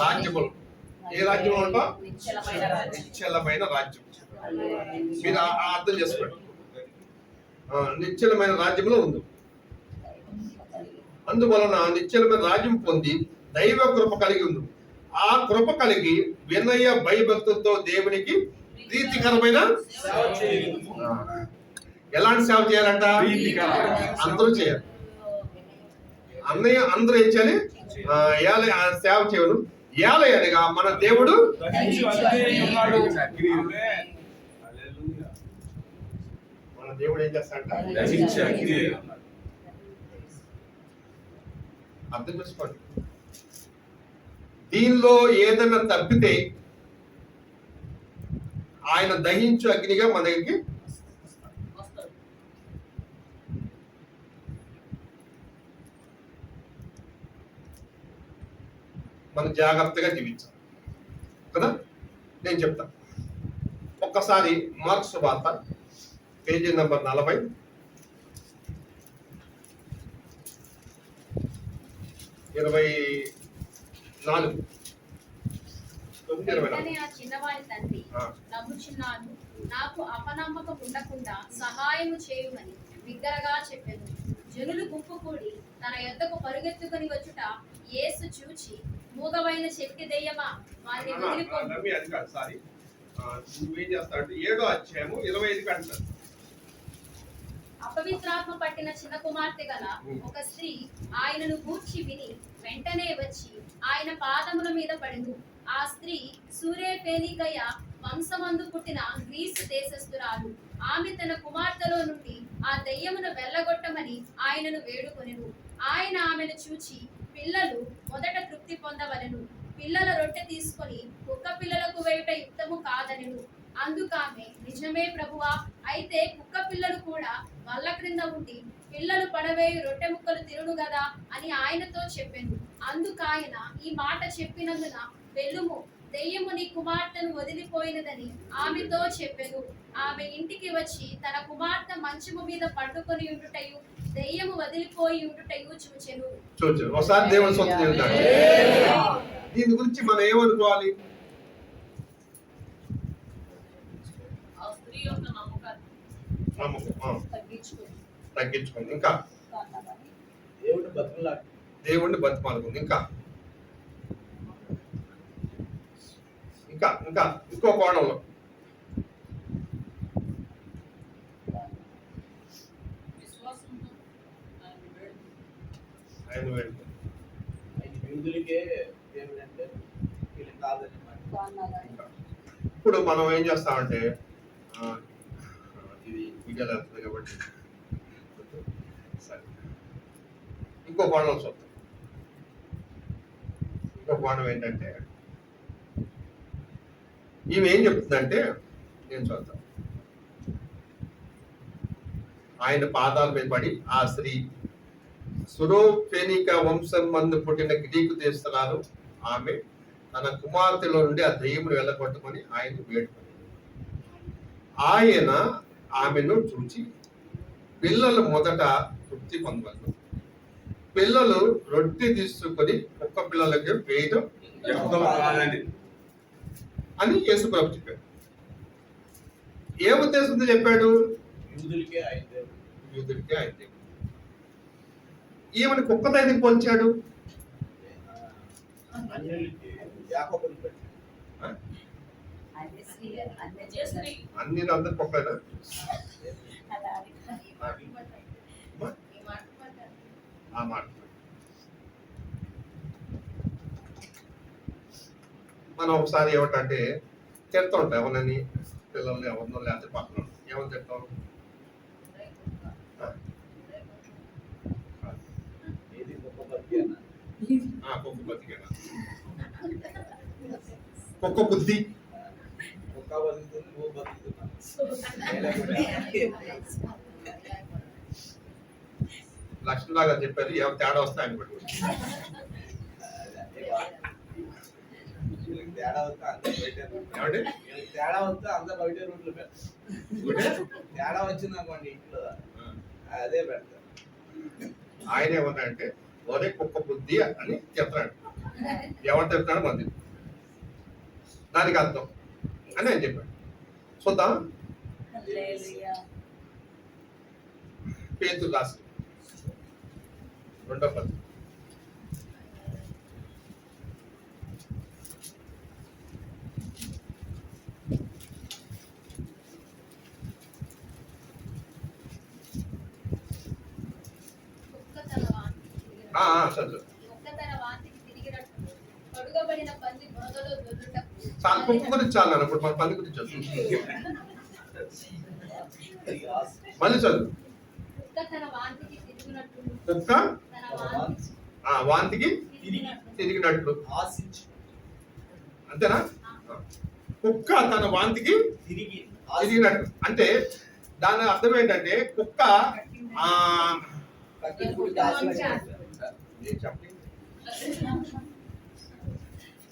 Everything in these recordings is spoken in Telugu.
రాజ్యములు. ఏ రాజ్యం అంట? నిశ్చలమైన రాజ్యం. మీరు అర్థం చేసుకోండి. నిశ్చలమైన రాజ్యంలో ఉంది అందువలన నిశ్చలమైన రాజ్యం పొంది దైవ కృప కలిగి ఉంది ఆ కృప కలిగి వినయ భయభక్తులతో దేవునికి ప్రీతికరమైన ఎలాంటి సేవ చేయాలంట? అందరూ చేయాలి. అన్నయ్య అందరూ ఏం చేయాలి? ఆ, ఏల- ఆ సేవ చేయను. ఏలయనగా మన దేవుడు మన దేవుడు ఏం చేస్తాడంట? అర్థం చేసుకోండి. దీనిలో ఏదైనా తప్పితే ఆయన దహించు అగ్నిగా మన దగ్గరికి మనం జాగ్రత్తగా జీవించాలి. కదా? నేను చెప్తా. ఒక్కసారి మార్క్స్ వార్త పేజీ నెంబర్ నలభై. ఇరవై నాలుగు. చిన్నవారి తండ్రి. నమ్ముచున్నాను. నాకు అపనమ్మకం ఉండకుండా సహాయము చేయుమని బిగ్గరగా చెప్పాను. జనులు గుంపు కూడి తన యొద్దకు పరుగెత్తుకొని వచ్చుట యేసు చూచి మూగవైన శక్తి దెయ్యమా? వారిని అన్న, వదిలిపో. రమ్య అది కాదు సారీ. నువ్వేం చేస్తావంటే ఏడో అధ్యాయము ఇరవై ఐదు అంటారు అపవిత్రాత్మ పట్టిన చిన్న కుమార్తె గల ఒక స్త్రీ ఆయనను గూర్చి విని వెంటనే వచ్చి ఆయన పాదముల మీద పడింది. ఆ స్త్రీ సూర్య వంశమందు పుట్టిన గ్రీసు దేశస్థురాలు. ఆమె తన కుమార్తెలో నుండి ఆ దెయ్యమును వెళ్ళగొట్టమని ఆయనను వేడుకొనెను. ఆయన ఆమెను చూచి పిల్లలు మొదట తృప్తి పొందవలను. పిల్లల రొట్టె తీసుకొని కుక్క పిల్లలకు వేయుట యుక్తము కాదనెను. అందుకామె నిజమే ప్రభువా అయితే కుక్క పిల్లలు కూడా వల్ల క్రింద ఉండి పిల్లలు పడవేయు రొట్టె ముక్కలు తిరుడు గదా అని ఆయనతో చెప్పాను. అందుకాయన ఈ మాట చెప్పినందున వెళ్ళుము. దెయ్యము నీ కుమార్తెను వదిలిపోయినదని ఆమెతో చెప్పెను. ఆమె ఇంటికి వచ్చి తన కుమార్తె మంచము మీద పట్టుకొని ఉండుటయు దెయ్యము వదిలిపోయి ఉండుటయు చూచెను. చూచు. ఒకసారి దేవుని సొంతం చెందుతాడు దీని గురించి మనం ఏమనుకోవాలి? తగ్గించుకోండి. ఇంకా? కారణమని దేవుడు బతుకులాడు బతిమాలుకుంది ఇంకా? ఇంకా ఇంకా ఇంకో కోణంలో. ఇప్పుడు మనం ఏం చేస్తామంటే ఇది వీడియోలో వెళ్తుంది కాబట్టి. సరే. ఇంకో కోణం చూద్దాం. ఇంకో కోణం ఏంటంటే ఈమె ఏం చెప్తుందంటే నేను చూద్దాం ఆయన పాదాల మీద పడి ఆ స్త్రీ సురోఫెనిక వంశం మందు పుట్టిన గ్రీకు దేశస్తురాలు ఆమె తన కుమార్తెలో నుండి ఆ దెయ్యమును వెళ్ళగొట్టమని ఆయన వేడుకొని ఆయన ఆమెను చూచి పిల్లలు మొదట తృప్తి పొందవలను. పిల్లలు రొట్టె తీసుకొని కుక్క పిల్లలకి వేయడం అని యేసుప్రభు చెప్పాడు. ఏ ఉద్దేశంతో చెప్పాడు? యూదులకే ఆయన దేవుడు యూదుడికి ఆయన దేవుడు. ఈమెను కుక్క దగ్గరికి పోల్చాడు? అన్ని అందరు కుక్కైనా ఆ మాట. మనం ఒకసారి ఏమిటంటే తిడతా ఉంటాం ఎవరిని పిల్లల్ని ఎవరినో లేకపోతే పక్కన ఏమని తిడతాం కుక్క బతికేనా? కుక్క బుద్ధి. ఒక్క లాగా చెప్పారు ఏమైనా తేడా వస్తాయని ఆయన తేడా వస్తే అందరూ బయట ఏమండి? తేడా వస్తే అందరూ బయట రూట్లు పెడతారు? తేడా వచ్చింది అనుకోండి ఇంట్లో అదే పెడతారు ఆయన ఏమన్నా అంటే ఒరే కుక్క బుద్ధి అని చెప్తాడు ఎవరు చెప్తున్నాడు మంది దానికి అర్థం అని ఆయన చెప్పాడు. చూద్దాం. హల్లెలూయా. పేతురు రాసి. రెండో పది కుక్క తన వాంతికి తిరిగినట్టు- ఆ, ఆ, చదువు కుక్క తన వాంతికి తిరిగినట్టు పొడుగబడిన పంది బురదలో దొర్లుటకు చాలు కుక్క గురించి చాలు నాన్న ఇప్పుడు మన పంది గురించి చదువు. మళ్ళీ చదువు. కుక్క తన వాంతికి తిరిగినట్టు. కుక్క తన వాంతికి ఆ వాంతికి తిరిగినట్టు. తిరిగినట్లు ఆశించు. అంతేనా. కుక్క తన వాంతికి తిరిగి తిరిగినట్టు. అంటే దాని అర్థం ఏంటంటే కుక్క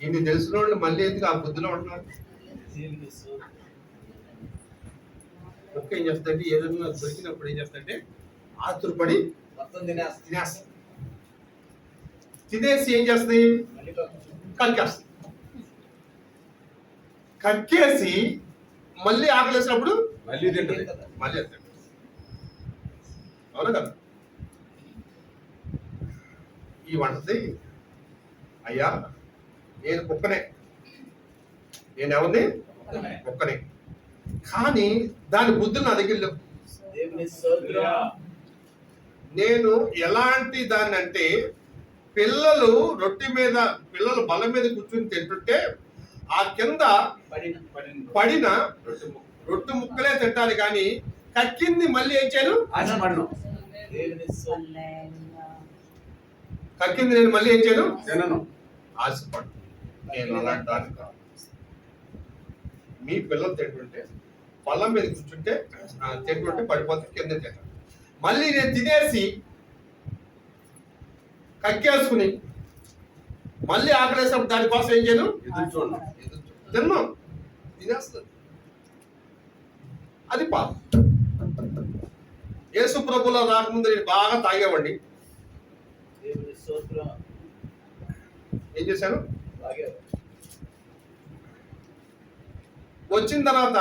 ఇన్ని తెలిసిన వాళ్ళు మళ్ళీ ఎందుకు ఆ బుద్ధిలో ఉంటున్నారు. కుక్క ఏం చేస్తుందంటే ఏదైనా దొరికినప్పుడు ఏం చేస్తుందంటే ఆతురపడి మొత్తం తినేస్తా తినేస్తుంది తినేసి ఏం చేస్తుంది కక్కించుకుంటా. కక్కేస్తుంది కక్కేసి మళ్ళీ ఆకలేసినప్పుడు మళ్ళీ తింటది. మళ్ళీ అవునా కదా ఈ వంటది అయ్యా నేను కుక్కనే. నేను ఎవరిని? కుక్కనే. కానీ దాని బుద్ధులు నా దగ్గర లేవు. నేను ఎలాంటి దాన్ని అంటే పిల్లలు రొట్టె మీద పిల్లలు బల మీద కూర్చుని తింటుంటే ఆ కింద పడిన పడిన రొట్టె ముక్క- రొట్టె ముక్కలే తింటాను కానీ కక్కింది మళ్ళీ ఏం చేయను? కక్కింది నేను మళ్ళీ ఏం చేయను? తినను ఆశపడు నేను అలాంటి దాన్ని కాదు. మీ పిల్లలు తింటుంటే పళ్ళం మీద కూర్చుంటే తింటుంటే పడిపోతే కింద తింటాను మళ్ళీ నేను తినేసి కక్కేసుకుని మళ్ళీ ఆకలేసినప్పుడు దానికోసం ఏం చేయను? ఎదురు తిన్నాం. తినేస్తుంది అది పాపం. యేసు ప్రభులో రాకముందు నేను బాగా తాగేవాడిని దేవుని స్తోత్రం. ఏం చేశాను వచ్చిన తర్వాత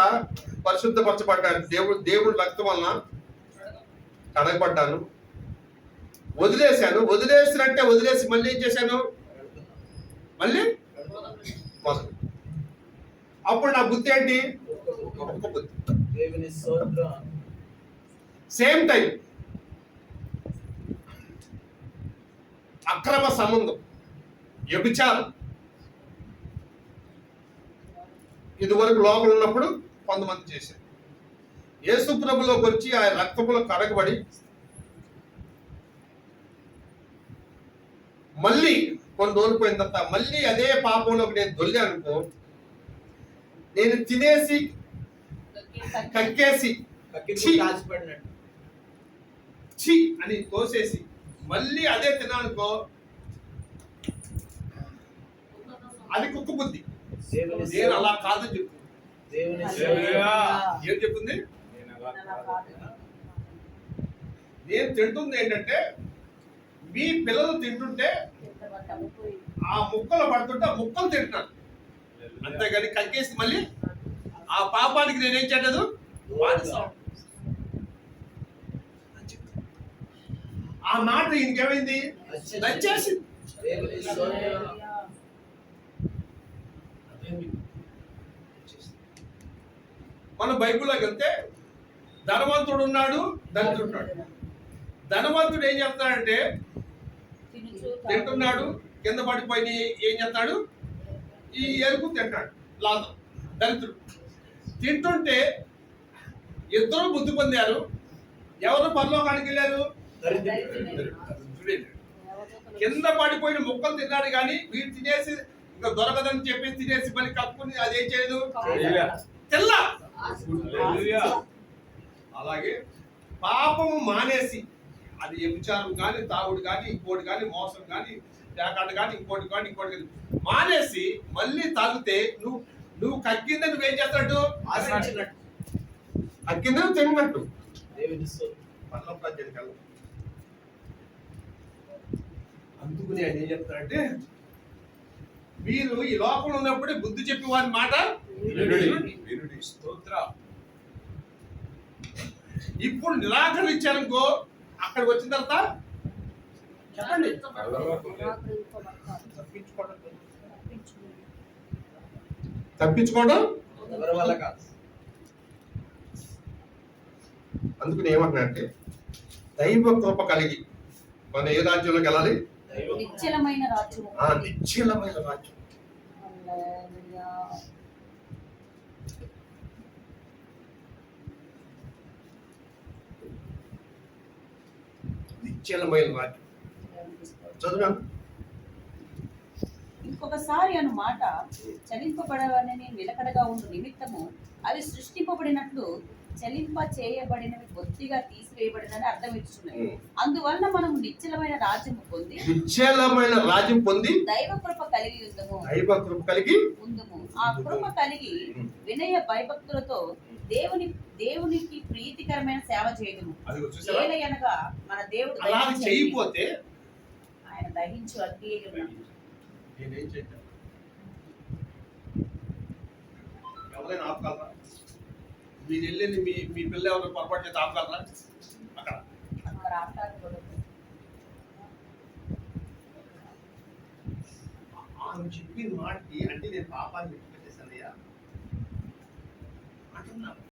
పరిశుద్ధపరచబడ్డాను దేవుడు దేవుడు రక్తం వలన కడగబడ్డాను వదిలేశాను. వదిలేసినట్టే వదిలేసి మళ్ళీ ఏం చేశాను? మళ్ళీ అప్పుడు నా బుద్ధి ఏంటి. Same time. అక్రమ సంబంధం. వ్యభిచారం ఇదివరకు లోపల ఉన్నప్పుడు కొంతమంది చేశారు. యేసు ప్రభులోకి వచ్చి ఆ రక్తములో కడగబడి మళ్ళీ కొన్ని రోజులు పోయిన తర్వాత మళ్ళీ అదే పాపంలోకి నేను దొల్లి అనుకో నేను తినేసి కక్కేసి. చి అని తోసేసి మళ్ళీ అదే తినాలనుకో అది కుక్క బుద్ధి నేను. అలా కాదని. స్తోత్రం. ఏం చెప్తుంది నేను అలా అలా కాదు. నేను తింటుంది ఏంటంటే మీ పిల్లలు తింటుంటే. ఆ ముక్కలు పడుతుంటే ఆ ముక్కలు తింటున్నాను అంతేగాని కక్కేసి మళ్ళీ ఆ పాపానికి నేనేం చేయలేదు. ఆ మాట ఇంకేమైంది నచ్చేసింది మన బైబిల్లోకి వెళ్తే ధనవంతుడు ఉన్నాడు దరిద్రుడు ఉన్నాడు ధనవంతుడు ఏం చేస్తాడంటే తింటున్నాడు కింద పడిపోయి ఏం చేస్తాడు ఈ ఎరుపు తింటాడు లాదం దరిద్రుడు తింటుంటే ఇద్దరు బుద్ధి పొందారు ఎవరు పరలోకానికి వెళ్ళారు. కింద పడిపోయిన ముక్కలు తిన్నాడు కానీ వీడు తినేసి ఇంకా దొరకదని చెప్పి తినేసి మళ్ళీ కప్పుకుని అదేం చేయదు. తెల్ల. అలాగే పాపము మానేసి అది వ్యభిచారం కానీ తాగుడు కానీ ఇంకోటి కానీ మోసం కానీ పేకాట కానీ ఇంకోటి కానీ ఇంకోటి కానీ మానేసి మళ్ళీ తాగితే నువ్వు నువ్వు కక్కిందే నువ్వేం చేస్తాడు ఆశించినట్టు. కక్కిందే నువ్వు తిన్నట్టు దేవుని స్తోత్రం. పర్లం రాజ్యానికి వెళ్ళవు. అందుకు నేను ఏం చెప్తానంటే మీరు ఈ లోకంలో ఉన్నప్పుడే బుద్ధి చెప్పి వారి మాట ఇప్పుడు నిరాకరించారనుకో అక్కడికి వచ్చిన తర్వాత చెప్పండి. తప్పించుకోవడం? అందుకని ఏమంటున్నారంటే దైవ కృప కలిగి మన ఏ రాజ్యంలోకి వెళ్ళాలి? నిశ్చలమైన రాజ్యము ఆ నిశ్చలమైన రాజ్యం. నిశ్చలమైన రాజ్యం. చదువు ఇంకొకసారి అను మాట చలింపబడవని నిలకడగా ఉండు నిమిత్తము అవి సృష్టింపబడినట్లు చలింప చేయబడినవి బొత్తిగా తీసివేయబడినని అర్థం ఇచ్చున్నాయి అందువలన మనం నిశ్చలమైన రాజ్యము పొంది నిశ్చలమైన రాజ్యం పొంది దైవ కృప కలిగి ఉందము. దైవ కృప కలిగి ఉందము. ఆ కృప కలిగి వినయ భయభక్తులతో దేవుని దేవునికి ప్రీతికరమైన సేవ చూసారా ఏలయనగా మన దేవుడు అలా చేయకపోతే ఆయన దహించు అగ్ని ఎవరైనా ఆపగలరా? మీరు వెళ్ళింది మీ మీ పిల్ల ఎవరు పొరపాటు చేసి ఆపగలరా అక్కడ. అక్కడ ఆమె చెప్పిన మాటకి అంటే నేను పాపాన్ని విడిచిపెట్టేశానయ్యా. అంటున్నాను